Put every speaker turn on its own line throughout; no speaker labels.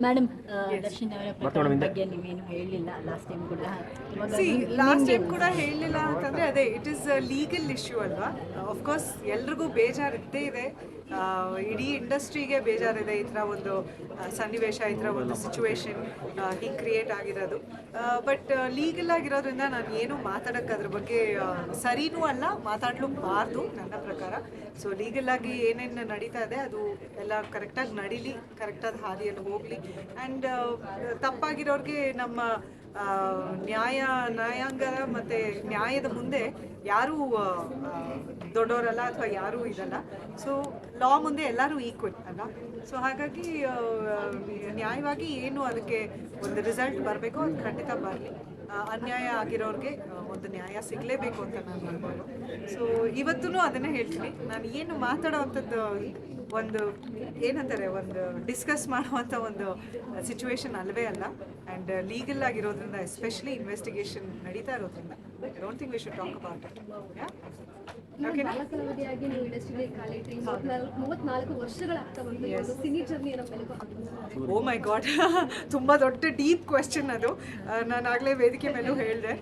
Madam Darshan ಅವರ ಪ್ರಕರಣ ಬಗ್ಗೆ ನೀವೇನು ಹೇಳಿಲ್ಲ? ಲಾಸ್ಟ್ ಟೈಮ್ ಕೂಡ
ಲಾಸ್ಟ್ ಟೈಮ್ ಕೂಡ ಹೇಳಲಿಲ್ಲ ಅಂತಂದ್ರೆ ಅದೇ ಇಟ್ ಇಸ್ ಲೀಗಲ್ ಇಶ್ಯೂ ಅಲ್ವಾ? ಅಫ್ಕೋರ್ಸ್ ಎಲ್ರಿಗೂ ಬೇಜಾರಿದ್ದೇ ಇದೆ. ಇಡೀ ಇಂಡಸ್ಟ್ರಿಗೆ ಬೇಜಾರಿದೆ ಈ ಥರ ಒಂದು ಸನ್ನಿವೇಶ, ಈ ಥರ ಒಂದು ಸಿಚುವೇಶನ್ ಹಿಂಗೆ ಕ್ರಿಯೇಟ್ ಆಗಿರೋದು. ಬಟ್ ಲೀಗಲ್ ಆಗಿರೋದ್ರಿಂದ ನಾನು ಏನು ಮಾತಾಡೋಕ್ಕೆ ಅದ್ರ ಬಗ್ಗೆ ಸರಿನೂ ಅಲ್ಲ ಮಾತಾಡಲೂಬಾರ್ದು ನನ್ನ ಪ್ರಕಾರ. ಸೊ ಲೀಗಲ್ ಆಗಿ ಏನೇನು ನಡೀತಾ ಇದೆ, ಅದು ಎಲ್ಲ ಕರೆಕ್ಟಾಗಿ ನಡೀಲಿ ಕರೆಕ್ಟಾದ ಹಾದಿಯಲ್ಲಿ ಹೋಗಲಿ. ಆ್ಯಂಡ್ ತಪ್ಪಾಗಿರೋರಿಗೆ ನಮ್ಮ ನ್ಯಾಯ ನ್ಯಾಯಾಂಗದ ಮತ್ತು ನ್ಯಾಯದ ಮುಂದೆ ಯಾರೂ ದೊಡ್ಡವರಲ್ಲ ಅಥವಾ ಯಾರೂ ಇದಲ್ಲ. ಸೊ ಲಾ ಮುಂದೆ ಎಲ್ಲರೂ ಈಕ್ವಲ್ ಅಲ್ಲ? ಸೊ ಹಾಗಾಗಿ ನ್ಯಾಯವಾಗಿ ಏನು ಅದಕ್ಕೆ ಒಂದು ರಿಸಲ್ಟ್ ಬರಬೇಕು ಅದು ಖಂಡಿತ ಬರಲಿ. ಅನ್ಯಾಯ ಆಗಿರೋರಿಗೆ ಒಂದು ನ್ಯಾಯ ಸಿಗಲೇಬೇಕು ಅಂತ ನಾನು ಹೇಳ್ಬೋದು ಸೊ ಇವತ್ತೂ ಅದನ್ನೇ ಹೇಳ್ತೀನಿ. ನಾನು ಏನು ಮಾತಾಡೋವಂಥದ್ದು ಒಂದು ಏನಂತಾರೆ, ಒಂದು ಡಿಸ್ಕಸ್ ಮಾಡುವಂಥ ಒಂದು ಸಿಚುವೇಶನ್ ಅಲ್ಲವೇ ಅಲ್ಲ. ಆ್ಯಂಡ್ ಲೀಗಲ್ ಆಗಿರೋದ್ರಿಂದ ಎಸ್ಪೆಷಲಿ ಇನ್ವೆಸ್ಟಿಗೇಷನ್ ನಡೀತಾ ಇರೋದ್ರಿಂದ I don't think we should talk about it ಓಕೆನಾ
ಕಲಾವಿದೆಯಾಗಿ ನೀವು ಇಂಡಸ್ಟ್ರಿಗೆ ಕಾಲಿಟ್ರಿ ಮೂವತ್ನಾಲ್ಕು ಮೂವತ್ನಾಲ್ಕು ವರ್ಷಗಳಾಗ್ತಾ ಬಂತು. ಈ ಒಂದು ಸಿನಿ ಜರ್ನಿಯನ್ನು ಮೆಲುಕು
ಓ ಮೈ ಗಾಡ್ ತುಂಬ ದೊಡ್ಡ ಡೀಪ್ ಕ್ವೆಶ್ಚನ್ ಅದು. ನಾನು ಆಗಲೇ ವೇದಿಕೆ ಮೇಲೂ ಹೇಳಿದೆ.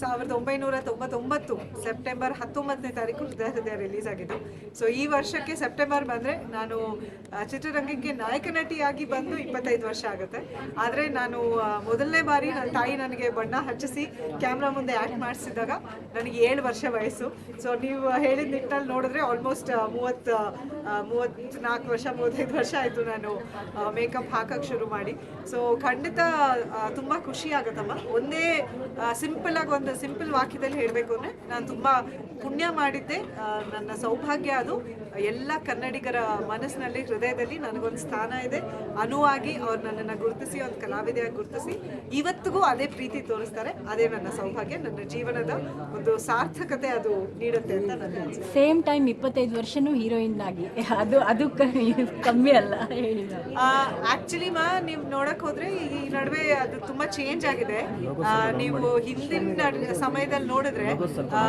ಸಾವಿರದ ಒಂಬೈನೂರ ತೊಂಬತ್ತೊಂಬತ್ತು ಸೆಪ್ಟೆಂಬರ್ ಹತ್ತೊಂಬತ್ತನೇ ತಾರೀಕು ಹೃದಯ ಹೃದಯ ರಿಲೀಸ್ ಆಗಿದ್ದು. ಸೊ ಈ ವರ್ಷಕ್ಕೆ ಸೆಪ್ಟೆಂಬರ್ ಬಂದರೆ ನಾನು ಚಿತ್ರರಂಗಕ್ಕೆ ನಾಯಕ ನಟಿಯಾಗಿ ಬಂದು ಇಪ್ಪತ್ತೈದು ವರ್ಷ ಆಗುತ್ತೆ. ಆದರೆ ನಾನು ಮೊದಲನೇ ಬಾರಿ ನನ್ನ ತಾಯಿ ನನಗೆ ಬಣ್ಣ ಹಚ್ಚಿಸಿ ಕ್ಯಾಮ್ರಾ ಮುಂದೆ ಆ್ಯಕ್ಟ್ ಮಾಡಿಸಿದಾಗ ನನಗೆ ಏಳು ವರ್ಷ ವಯಸ್ಸು ಸೊ ನೀವು ಹೇಳಿದ ನಿಟ್ಟಲ್ಲಿ ನೋಡಿದ್ರೆ ಆಲ್ಮೋಸ್ಟ್ ಮೂವತ್ತು ಮೂವತ್ತ್ನಾಲ್ಕು ವರ್ಷ, ಮೂವತ್ತೈದು ವರ್ಷ ಆಯಿತು ನಾನು ಮೇಕಪ್ ಹಾಕೋಕ್ಕೆ ಶುರು ಮಾಡಿ. ಸೊ ಖಂಡಿತ ತುಂಬ ಖುಷಿ ಆಗುತ್ತಮ್ಮ. ಒಂದೇ ಸಿಂಪಲ್ ಆಗಿ ಒಂದು ಸಿಂಪಲ್ ವಾಕ್ಯದಲ್ಲಿ ಹೇಳಬೇಕು ಅಂದರೆ ನಾನು ತುಂಬ ಪುಣ್ಯ ಮಾಡಿದ್ದೆ. ನನ್ನ ಸೌಭಾಗ್ಯ ಅದು. ಎಲ್ಲ ಕನ್ನಡಿಗರ ಮನಸ್ಸಿನಲ್ಲಿ, ಹೃದಯದಲ್ಲಿ ನನಗೊಂದು ಸ್ಥಾನ ಇದೆ. ಅನುವಾಗಿ ಅವ್ರು ನನ್ನನ್ನು ಗುರುತಿಸಿ ಒಂದು ಕಲಾವಿದೆಯಾಗಿ ಗುರುತಿಸಿ ಇವತ್ತಿಗೂ ಅದೇ ಪ್ರೀತಿ ತೋರಿಸ್ತಾರೆ. ಅದೇ ನನ್ನ ಸೌಭಾಗ್ಯ, ನನ್ನ ಜೀವನದ ಒಂದು ಸಾರ್ಥಕತೆ ಅದು. ನೀಡುತ್ತೆ ಅಂತ ನನ್ನ ಅನಿಸಿಕೆ
ಸೇಮ್ ಟೈಮ್ ಇಪ್ಪತ್ತೈದು ವರ್ಷನೂ ಹೀರೋಯಿನ್ ಆಗಿ. ಅದು ಅದು ಕಮ್ಮಿ ಅಲ್ಲ ಹೇಳಿ
ಆಕ್ಚುಲಿ ಮಾ ನೀವು ನೋಡಕ್ ಹೋದ್ರೆ ಈ ನಡುವೆ ಅದು ತುಂಬಾ ಚೇಂಜ್ ಆಗಿದೆ. ಆ, ನೀವು ಹಿಂದಿನ ಸಮಯದಲ್ಲಿ ನೋಡಿದ್ರೆ ಆ,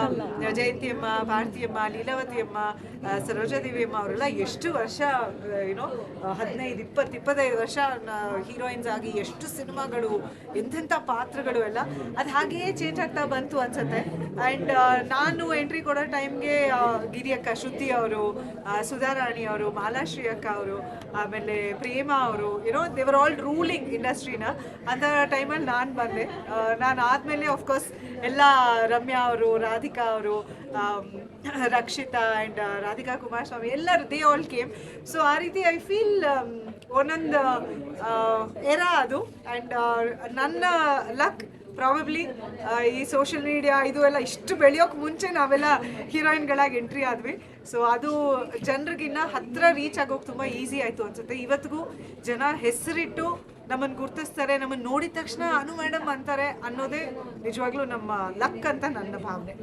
ಜಯಂತಿಯಮ್ಮ ಭಾರತಿಯಮ್ಮ ಲೀಲಾವತಿಯಮ್ಮ ಆ, ಸರೋಜಾದೇವಿಯಮ್ಮ ಅವರೆಲ್ಲ ಎಷ್ಟು ವರ್ಷ ಏನೋ ಹದಿನೈದು ಇಪ್ಪತ್ ಇಪ್ಪತ್ತೈದು ವರ್ಷ ಹೀರೋಯಿನ್ಸ್ ಆಗಿ ಎಷ್ಟು ಸಿನಿಮಾಗಳು ಎಂತೆಂಥ ಪಾತ್ರಗಳು ಎಲ್ಲ. ಅದು ಹಾಗೆಯೇ ಚೇಂಜ್ ಆಗ್ತಾ ಬಂತು ಅನ್ಸುತ್ತೆ. ಅಂಡ್ ನಾನು ಎಂಟ್ರಿ ಕೊಡೋ ಟೈಮ್ಗೆ ಗಿರಿಯಕ್ಕ ಶ್ರುತಿ ಅವರು ಸುಧಾರಾಣಿ ಅವರು ಮಾಲಾಶ್ರೀ ಅಕ್ಕ ಅವರು, ಆಮೇಲೆ ಪ್ರೇಮ ಅವರು ಏನೋ ದೇವರ್ ಆಲ್ ರೂಲಿಂಗ್ ಇಂಡಸ್ಟ್ರಿನ ಅಂತ ಟೈಮಲ್ಲಿ ನಾನು ಬಂದೆ. ನಾನು ಆದಮೇಲೆ ಆಫ್ಕೋರ್ಸ್ ಎಲ್ಲ ರಮ್ಯಾ ಅವರು, ರಾಧಿಕಾ ಅವರು ರಕ್ಷಿತಾ ಆ್ಯಂಡ್ ರಾಧಿಕಾ ಕುಮಾರಸ್ವಾಮಿ ಎಲ್ಲರೂ ದೇ ಆಲ್ ಕೇಮ್ ಸೊ ಆ ರೀತಿ ಐ ಫೀಲ್ ಒಂದೊಂದು ಎರ ಅದು. ಆ್ಯಂಡ್ ನನ್ನ ಲಕ್ ಪ್ರಾಬಬ್ಲಿ ಈ ಸೋಷಿಯಲ್ ಮೀಡಿಯಾ ಇದು ಎಲ್ಲ ಇಷ್ಟು ಬೆಳೆಯೋಕೆ ಮುಂಚೆ ನಾವೆಲ್ಲ ಹೀರೋಯಿನ್ಗಳಾಗಿ ಎಂಟ್ರಿ ಆದ್ವಿ. ಸೊ ಅದು ಜನರಿಗಿನ್ನ ಹತ್ರ ರೀಚ್ ಆಗೋಕೆ ತುಂಬ ಈಸಿ ಆಯಿತು ಅನ್ಸುತ್ತೆ. ಇವತ್ತಿಗೂ ಜನ ಹೆಸರಿಟ್ಟು ನಮ್ಮನ್ನು ಗುರ್ತಿಸ್ತಾರೆ ನಮ್ಮನ್ನು ನೋಡಿದ ತಕ್ಷಣ ಅನು ಮೇಡಮ್ ಅಂತಾರೆ ಅನ್ನೋದೇ ನಿಜವಾಗ್ಲೂ ನಮ್ಮ ಲಕ್ ಅಂತ ನನ್ನ ಭಾವನೆ.